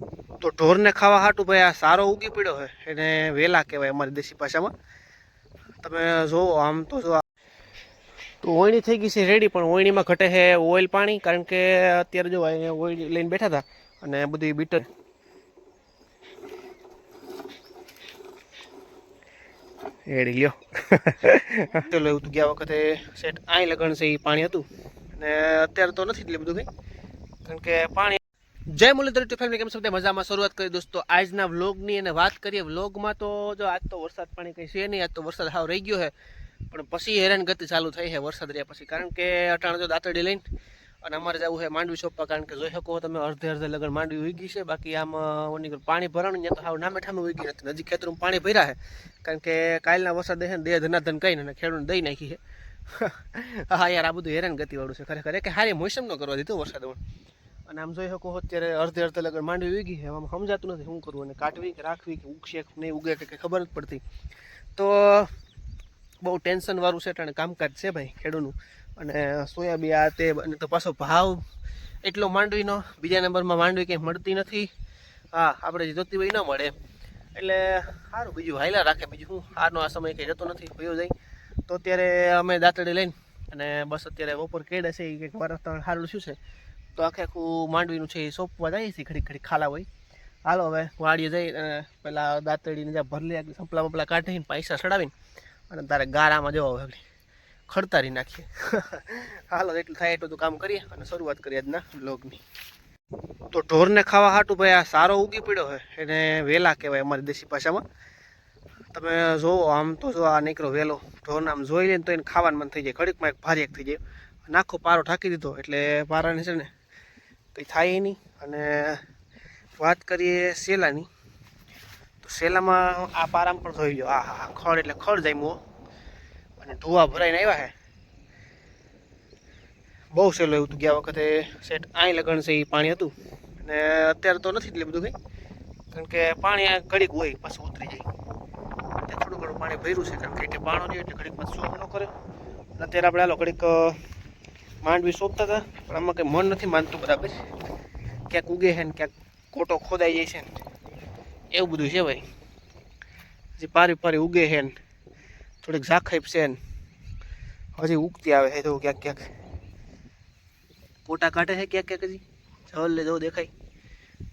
તો ઢોરને ખાવા હાટું ભાઈ આ સારો ઉગી પડ્યો હોય એને વેલા કહેવાય અમારી દેશી ભાષામાં. તમે જોવો, આમ તો જો તો ઓયણી થઈ ગઈ છે રેડી પણ ઓયણીમાં ઘટે છે ઓઇલ પાણી, કારણ કે અત્યારે જો ઓઇલ લઈને બેઠા હતા અને બધી બીટર એડી લ્યો. ચલો એવું ગયા વખતે સેટ અહીં લગણ છે એ પાણી હતું. અને અત્યારે તો નથી એટલે બધું કંઈ. કારણ કે પાણી જય મુરલીધર ટુ ફેમિલી કેમ છો મજામાં? શરૂઆત કરી દોસ્તો, આજના વ્લોગની અને વાત કરીએ વ્લોગમાં તો જો આજ તો વરસાદ પાણી કંઈ છે નહીં, આજ તો વરસાદ હાવ રહી ગયો છે, પણ પછી હેરાનગતિ ચાલુ થઈ છે વરસાદ રહ્યા પછી. કારણ કે અટાણ જો દાંતડી લઈને અને અમારે જવું છે માંડવી શોપવા કારણ કે જોઈ શકો તમે, અડધે અડધે લગન માંડવી ઉગી છે, બાકી આમ ઓની પાણી ભરાણું ત્યાં તો હાવ નામે ઠામે ઉગી નથી નજીક ખેતરમાં પાણી ભર્યા છે, કારણ કે કાલના વરસાદ છે ને દે ધનાધન કહીને અને ખેડૂતને દઈ નાખી છે. હા યાર, આ બધું હેરાન ગતિવાળું છે ખરેખર. કે હારી મોસમ ન કરવા દીધું વરસાદમાં અને આમ જોઈ શકો અત્યારે અડધે અડધે લગન માંડવી ઉગી છે. આમ સમજાતું નથી શું કરવું અને કાઢવી કે રાખવી કે ઉગશે નહીં ઉગે કે કંઈ ખબર જ પડતી. તો, બહુ ટેન્શન વાળું છે અને કામકાજ છે ભાઈ, ખેડૂતનું. અને સોયાબી આ તે અને તો પાછો ભાવ એટલો માંડવીનો, બીજા નંબરમાં માંડવી કંઈ મળતી નથી. હા, આપણે જે જોતી હોય ન મળે. એટલે સારું બીજું હાઈલા રાખે. બીજું શું? આનો આ સમય કંઈ જતો નથી ભયો જાય. તો અત્યારે અમે દાંતડી લઈને અને બસ અત્યારે બપોર કેડે છે, એ કંઈક વાતાવરણ સારું શું છે? તો આખે આખું માંડવીનું છે એ સોંપવા જઈએ છીએ ઘડી ઘડી ખાલા હોય. હાલો હવે વાડીએ જઈ અને પેલા દાંતડીને જ્યાં ભરલી આગળ સંપલા બપલા કાઢીને પૈસા ચડાવીને અને તારે ગારામાં જવા હવે ખડતારી નાખીએ. હાલો, એટલું થાય, એટલું તો કામ કરીએ અને શરૂઆત કરીએ આજના બ્લોગની તો ઢોરને ખાવા હાટું ભાઈ આ સારો ઉગી પડ્યો હોય એને વેલા કહેવાય અમારી દેશી ભાષામાં. તમે જોવો, આમ તો જો આ નીકળો વેલો. ઢોરને આમ જોઈ લે ને તો એને ખાવાનું મન થઈ જાય, ઘડીકમાં એક ભારે થઈ જાય. નાખો પારો ઠાકી દીધો, એટલે પારાને છે ને કંઈ થાય નહીં. અને વાત કરીએ શેલાની તો શેલામાં આ પારામ પણ ધોઈ લો આ હા ખડ એટલે ખડ મો અને ધુવા ભરાઈને આવ્યા છે બહુ સહેલું એવું હતું. ગયા વખતે સેટ અહીં લગણ છે એ પાણી હતું. અને અત્યારે તો નથી એટલે બધું કંઈ. કારણ કે પાણી આ ઘડીક હોય, પાછું ઉતરી જાય. ત્યાં થોડું ઘણું પાણી ભર્યું છે. કારણ કે એટલે પાણો નહીં એટલે ઘડીક પાછું ન કરે અત્યારે આપણે આલો ઘડીક માંડવી સોંપતા હતા, પણ આમાં કંઈ મન નથી માનતું બરાબર. ક્યાંક ઉગે છે ને ક્યાંક કોટો ખોદાઈ જાય છે ને. એવું બધું છે ભાઈ. હજી પારી પારી ઉગે છે ને, થોડીક ઝાખપ છે ને. હજી ઉગતી આવે છે તો ક્યાંક ક્યાંક. કોટા કાઢે છે ક્યાંક ક્યાંક હજી. જવલ લે જવું દેખાય.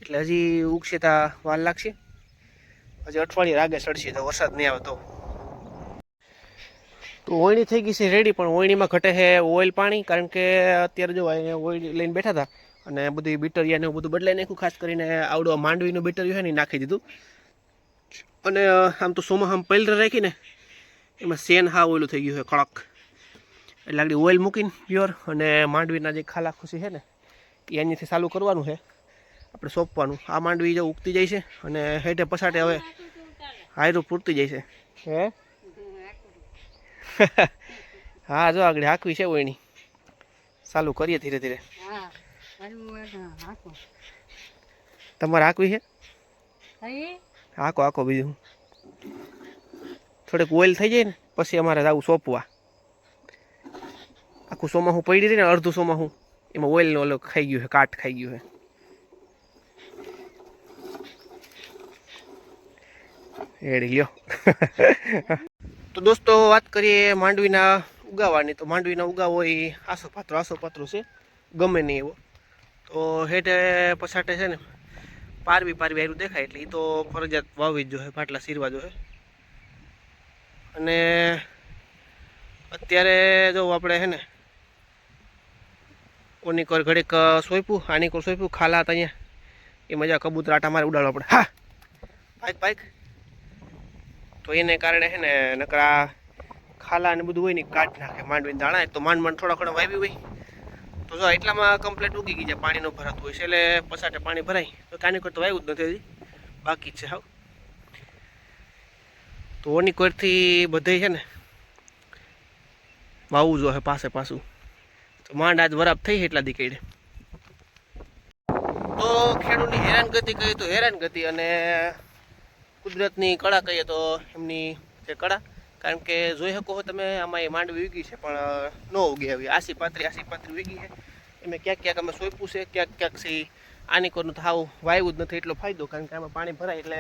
એટલે હજી ઉગશે ત્યાં વાર લાગશે. હજી અઠવાડિયે રાગે ચડશે તો વરસાદ નહીં આવે તો તો. ઓયણી થઈ ગઈ છે રેડી પણ ઓયણીમાં ઘટે છે ઓઇલ પાણી, કારણ કે અત્યારે જો અહીંયા ઓઇલ લઈને બેઠા હતા અને બધી બીટરિયા ને એવું બધું બદલાઈ નાખ્યું, ખાસ કરીને આવડો માંડવીનું બીટરિયું છે ને નાખી દીધું. અને, આમ તો સોમાં આમ પૈલર રાખીને એમાં સેન હા ઓલું થઈ ગયું છે, કડક. એટલે આગળ ઓઇલ મૂકીને પ્યોર અને માંડવીના જે ખાલા ખુશી છે ને, એ અહીંયાથી ચાલુ કરવાનું છે. આપણે સોંપવાનું. આ માંડવી જો ઉગતી જાય છે અને હેઠે પછાટે હવે હાયરું પૂરતી જાય છે. હે? હા જો આગળ હાંકવી છે ઓયણી ચાલુ કરીએ ધીરે ધીરે. હા તમારે હાંકવી છે? હાકો હાંકો હાંકો બીજું. થોડીક ઓઇલ થઈ જાય ને પછી અમારે આવું સોંપવા. આખું સોમાહું પડી રહી ને અડધું સોમાહું એમાં ઓઇલનો ઓલો ખાઈ ગયું છે કાટ ખાઈ ગયું છે. એડી લ્યો. દોસ્તો, વાત કરીએ માંડવીના ઉગાવાની. તો માંડવીના ઉગાવો એ આસો પાત્રો આસો પાત્રો છે. ગમે નહીં એવો. તો હેઠે પછાટે છે ને પારવી પારવી આયરું દેખાય એટલે એ તો ફરજિયાત વાવી જ જોઈએ, પાટલા સીરવા જોઈએ. અને અત્યારે જો આપણે છે ને કોની કોર ઘડીક સોંપ્યું, આની કોર સોંપ્યું, ખાલા હતા અહીંયા. એ મજા કબૂતર આટા મારે ઉડાડવા પડે. હા, પાઇક પાઈક તો એને કારણે છે ને નકરા ખાલા ને બધું હોય ને કાઢ નાખે. માંડવીને દાણા તો માંડ માંડ થોડા ઘણા વાવી હોય. તો જો એટલામાં કમ્પ્લેટ ઉગી ગઈ છે, પાણીનો ભરાતું હોય છે. એટલે પછાટે પાણી ભરાય. તો કાની તો વાવ્યું જ નથી બાકી જ છે, હાવ. તો ઓની કોરથી બધે છે ને વાવવું હે પાસે પાછું. તો માંડ આજ વરાપ થઈ એટલા દીકડે તો ખેડૂતની હેરાનગતિ કહી તો હેરાનગતિ અને કુદરતની કળા કહીએ તો એમની જે કળા, કારણ કે જોઈ શકો છો તમે, આમાં એ માંડવી ઉગી છે, પણ ન ઉગી આવી આસી પાત્રી આસી પાત્રી ઉગી છે. એમાં ક્યાંક ક્યાંક અમે સોંપ્યું છે, ક્યાંક ક્યાંક સી આની કોરનું તો હાવ વાયવું જ નથી, એટલો ફાયદો, કારણ કે આમાં પાણી ભરાય એટલે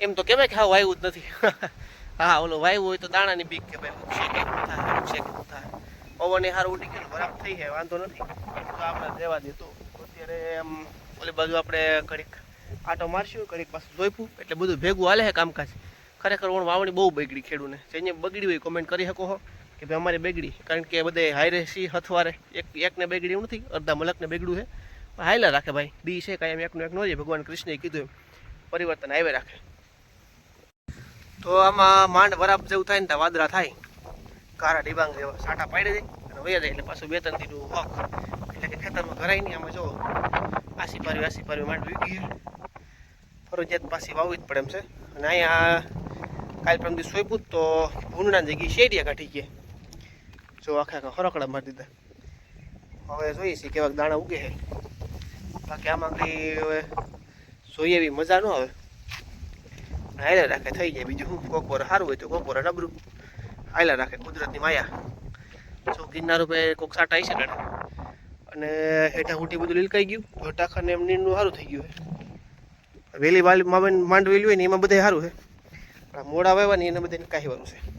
એમ તો કહેવાય કે હા વાયવું જ નથી. હા, ઓલો વાયવું હોય તો દાણાની બીક કે ભાઈ ઉગશે કે થાય ઉગશે કે શું થાય. પવન એ સારું ઉડી ગયું બરાબર થઈ જાય, વાંધો નથી. તો આપણે રહેવા દે તો. અત્યારે આમ ઓલી બાજુ આપણે ઘડીક આટો મારશું ઘડીક પાછું જોઈપું એટલે બધું ભેગું હાલે છે કામકાજ. ખરેખર ઓણ વાવણી બહુ બગડી ખેડૂને. જેને બગડી હોય કોમેન્ટ કરી શકો હો, કે ભાઈ અમારે બગડી. કારણ કે બધે હાયરે સી હથવારે. એક એકને બગડ્યું નથી, અડધા મલકને બગડ્યું છે. હાયલા રાખે ભાઈ. દી છે, કાંઈ એમ એકનું એક ન જાય ભગવાન કૃષ્ણએ કીધું પરિવર્તન આવે રાખે. તો આમાં માંડ વરાપ જેવું થાય ને વાદળા થાય. કારા ડિબાંગ જેવા સાટા પાડી દે અને વયા જાય એટલે પાછું બે ત્રણ દીનું હક. એટલે કે ખેતરમાં ઘરાય નહીં. આમાં જો આસી પારવી આસી પારવી માંડ છે ફરજિયાત પાછી વાવવી જ પડે એમ છે. અને અહીંયા કાલ પરમ દિવસ સોંપ્યું તો ભૂંડના જગ્યાએ શેરિયા કાઢી ગયા. જો આખા આખા ખોરાકડા મારી દીધા. હવે જોઈએ છીએ કેવાક દાણા ઉગે છે. બાકી આમાં કંઈ હવે જોઈએ એવી મજા ન આવે. હાયલા રાખે થઈ જાય. બીજું શું? કોક બોર સારું હોય તો કોક વાર નબરું હાયલા રાખે કુદરતની માયા. જો ગિરનાર ઉપર કોક સાટા આવી શકે અને હેઠા હુટી બધું લીલકાઈ ગયું. તો ટાખાને એમ નીરનું સારું થઈ ગયું વેલી વાલી માવન માંડ વેલી હોય ને એમાં બધે સારું છે. મોડા વાવ્યા ને એને બધાને વાળું છે